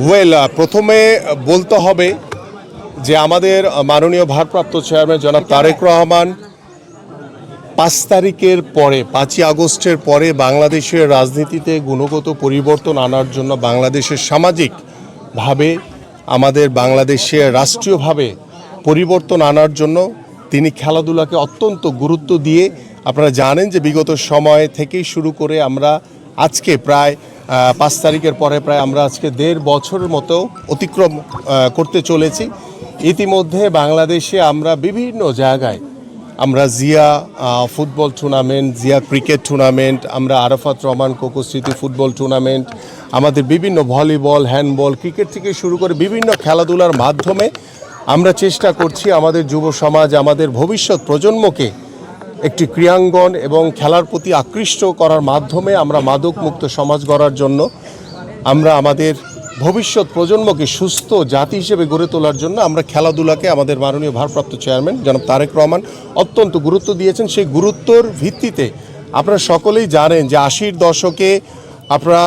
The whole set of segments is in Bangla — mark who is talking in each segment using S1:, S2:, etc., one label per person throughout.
S1: ওয়েল প্রথমে বলতে হবে যে আমাদের মাননীয় ভারপ্রাপ্ত চেয়ারম্যান জনাব তারেক রহমান পাঁচ তারিখের পরে, পাঁচই আগস্টের পরে বাংলাদেশের রাজনীতিতে গুণগত পরিবর্তন আনার জন্য বাংলাদেশের সামাজিকভাবে, আমাদের বাংলাদেশে রাষ্ট্রীয়ভাবে পরিবর্তন আনার জন্য তিনি খেলাধুলাকে অত্যন্ত গুরুত্ব দিয়ে, আপনারা জানেন যে বিগত সময় থেকেই শুরু করে আমরা আজকে প্রায় পাঁচ তারিখের পরে প্রায় আমরা আজকে দেড় বছরের মতো অতিক্রম করতে চলেছি। ইতিমধ্যে বাংলাদেশে আমরা বিভিন্ন জায়গায় আমরা Zia football tournament Zia cricket tournament আমরা আরাফাত রহমান কোকো স্মৃতি ফুটবল টুর্নামেন্ট আমাদের বিভিন্ন ভলিবল হ্যান্ডবল ক্রিকেট থেকে শুরু করে বিভিন্ন খেলাধুলার মাধ্যমে আমরা চেষ্টা করছি আমাদের যুব সমাজ, আমাদের ভবিষ্যৎ প্রজন্মকে একটি ক্রীড়াঙ্গন এবং খেলার প্রতি আকৃষ্ট করার মাধ্যমে আমরা মাদক মুক্ত সমাজ গড়ার জন্য, আমরা আমাদের ভবিষ্যৎ প্রজন্মকে সুস্থ জাতি হিসেবে গড়ে তোলার জন্য আমরা খেলাধুলাকে আমাদের মাননীয় ভারপ্রাপ্ত চেয়ারম্যান জনাব তারেক রহমান অত্যন্ত গুরুত্ব দিয়েছেন। সেই গুরুত্বর ভিত্তিতে আপনারা সকলেই জানেন যে আশির দশকে আপনারা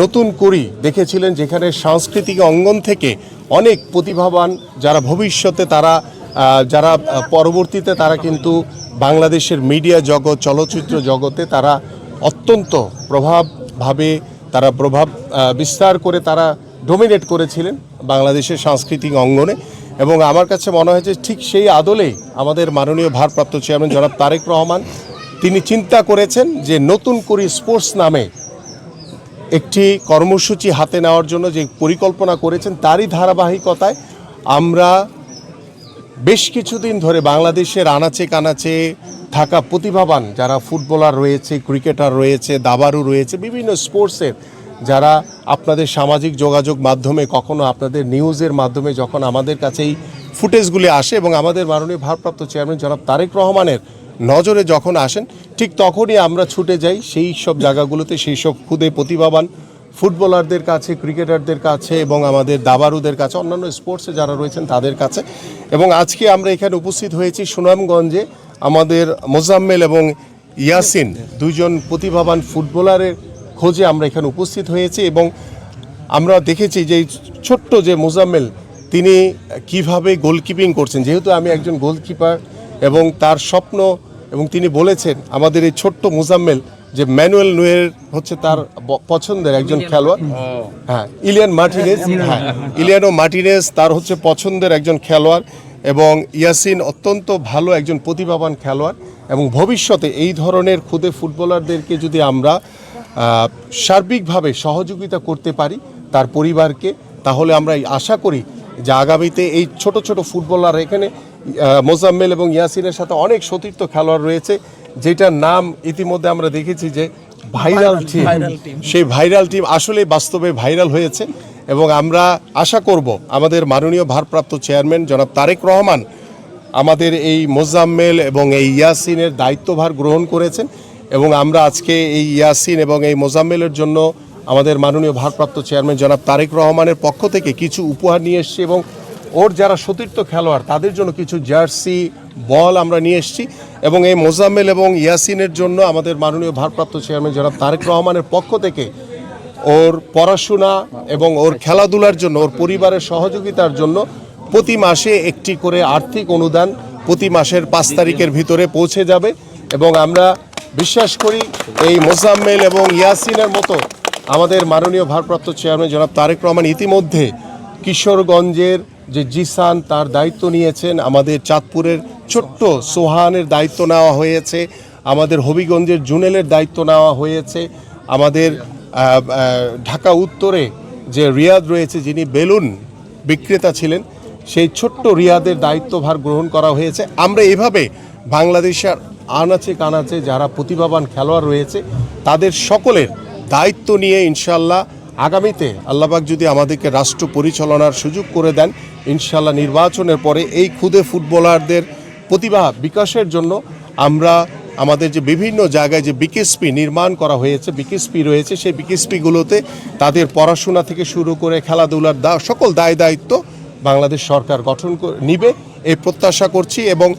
S1: নতুন করি দেখেছিলেন যেখানে সাংস্কৃতিক অঙ্গন থেকে অনেক প্রতিভাবান যারা ভবিষ্যতে তারা যারা পরবর্তীতে তারা কিন্তু বাংলাদেশের মিডিয়া জগৎ, চলচ্চিত্র জগতে তারা অত্যন্ত প্রভাবভাবে, তারা প্রভাব বিস্তার করে তারা ডোমিনেট করেছিলেন বাংলাদেশের সাংস্কৃতিক অঙ্গনে। এবং আমার কাছে মনে হয় যে ঠিক সেই আদলেই আমাদের মাননীয় ভারপ্রাপ্ত চেয়ারম্যান জনাব তারেক রহমান, তিনি চিন্তা করেছেন যে নতুন করি স্পোর্টস নামে একটি কর্মসূচি হাতে নেওয়ার জন্য যে পরিকল্পনা করেছেন, তারই ধারাবাহিকতায় আমরা বেশ কিছুদিন ধরে বাংলাদেশের আনাচে কানাচে থাকা প্রতিভাবান যারা ফুটবলার রয়েছে, ক্রিকেটার রয়েছে দাবারু রয়েছে, বিভিন্ন স্পোর্টসের যারা আপনাদের সামাজিক যোগাযোগ মাধ্যমে, কখনো আপনাদের নিউজের মাধ্যমে যখন আমাদের কাছে এই ফুটেজগুলি আসে এবং আমাদের মাননীয় ভারপ্রাপ্ত চেয়ারম্যান জনাব তারেক রহমানের নজরে যখন আসেন, ঠিক তখনই আমরা ছুটে যাই সেই সব জায়গাগুলোতে, সেই সব খুদে প্রতিভাবান ফুটবলারদের কাছে, ক্রিকেটারদের কাছে এবং আমাদের দাবারুদের কাছে, অন্যান্য স্পোর্টসে যারা রয়েছেন তাদের কাছে। এবং আজকে আমরা এখানে উপস্থিত হয়েছি সুনামগঞ্জে আমাদের মোজাম্মেল এবং ইয়াসিন দুইজন প্রতিভাবান ফুটবলারের খোঁজে আমরা এখানে উপস্থিত হয়েছি এবং আমরা দেখেছি যে ছোট্ট যে মোজাম্মেল, তিনি কীভাবে গোলকিপিং করছেন। যেহেতু আমি একজন গোলকিপার এবং তার স্বপ্ন এবং তিনি বলেছেন, আমাদের এই ছোট্ট মোজাম্মেল যে ম্যানুয়েল নুয়ের হচ্ছে তার পছন্দের একজন খেলোয়াড়। হ্যাঁ ইলিয়ান মার্টিনেস হ্যাঁ ইলিয়ানো মার্টিনেস তার হচ্ছে পছন্দের একজন খেলোয়াড় এবং ইয়াসিন অত্যন্ত ভালো একজন প্রতিভাবান খেলোয়াড় এবং ভবিষ্যতে এই ধরনের খুদে ফুটবলারদেরকে যদি আমরা সার্বিকভাবে সহযোগিতা করতে পারি তার পরিবারকে তাহলে আমরা এই আশা করি যে আগামীতে এই ছোট ছোট ফুটবলার এখানে মোজাম্মেল এবং ইয়াসিনের সাথে অনেক সতীর্থ খেলোয়াড় রয়েছে। যেটার নাম ইতিমধ্যে আমরা দেখেছি যে ভাইরাল টিম। সেই ভাইরাল টিম আসলে বাস্তবে ভাইরাল হয়েছে এবং আমরা আশা করব আমাদের মাননীয় ভারপ্রাপ্ত চেয়ারম্যান জনাব তারেক রহমান আমাদের এই মোজাম্মেল এবং এই ইয়াসিনের দায়িত্বভার গ্রহণ করেছেন এবং আমরা আজকে এই ইয়াসিন এবং এই মোজাম্মেলের জন্য আমাদের মাননীয় ভারপ্রাপ্ত চেয়ারম্যান জনাব তারেক রহমানের পক্ষ থেকে কিছু উপহার নিয়ে এসেছি এবং ওর যারা সতীর্থ খেলোয়াড় তাদের জন্য কিছু জার্সি বল আমরা নিয়ে এসেছি। এবং এই মোজাম্মেল এবং ইয়াসিনের জন্য আমাদের মাননীয় ভারপ্রাপ্ত চেয়ারম্যান জনাব তারেক রহমানের পক্ষ থেকে ওর পড়াশোনা এবং ওর খেলাধুলার জন্য, ওর পরিবারের সহযোগিতার জন্য প্রতি মাসে একটি করে আর্থিক অনুদান প্রতি মাসের পাঁচ তারিখের ভিতরে পৌঁছে যাবে এবং আমরা বিশ্বাস করি এই মোজাম্মেল এবং ইয়াসিনের মতো আমাদের মাননীয় ভারপ্রাপ্ত চেয়ারম্যান জনাব তারেক রহমান ইতিমধ্যে কিশোরগঞ্জের যে জিসান তার দায়িত্ব নিয়েছেন, আমাদের চাঁদপুরের ছোট্ট সোহানের দায়িত্ব নেওয়া হয়েছে, আমাদের হবিগঞ্জের জুনেলের দায়িত্ব নেওয়া হয়েছে, আমাদের ঢাকা উত্তরে যে রিয়াদ রয়েছে, যিনি বেলুন বিক্রেতা ছিলেন, সেই ছোট্ট রিয়াদের দায়িত্বভার গ্রহণ করা হয়েছে। আমরা এভাবে বাংলাদেশের আনাচে কানাচে যারা প্রতিভাবান খেলোয়াড় রয়েছে, তাদের সকলের দায়িত্ব নিয়ে ইনশাল্লাহ আগামীতে আল্লাহবাক যদি আমাদেরকে রাষ্ট্র পরিচালনার সুযোগ করে দেন ইনশাল্লাহ নির্বাচনের পরে এই ক্ষুদে ফুটবলারদের প্রতিভা বিকাশের জন্য আমরা আমাদের যে বিভিন্ন জায়গায় যে বিকেএসপি নির্মাণ করা হয়েছে, বিকেএসপি রয়েছে, সেই বিকেএসপিগুলোতে তাদের পড়াশোনা থেকে শুরু করে খেলাধুলার দা, সকল দায় দায়িত্ব বাংলাদেশ সরকার গঠন নিবে। এই প্রত্যাশা করছি এবং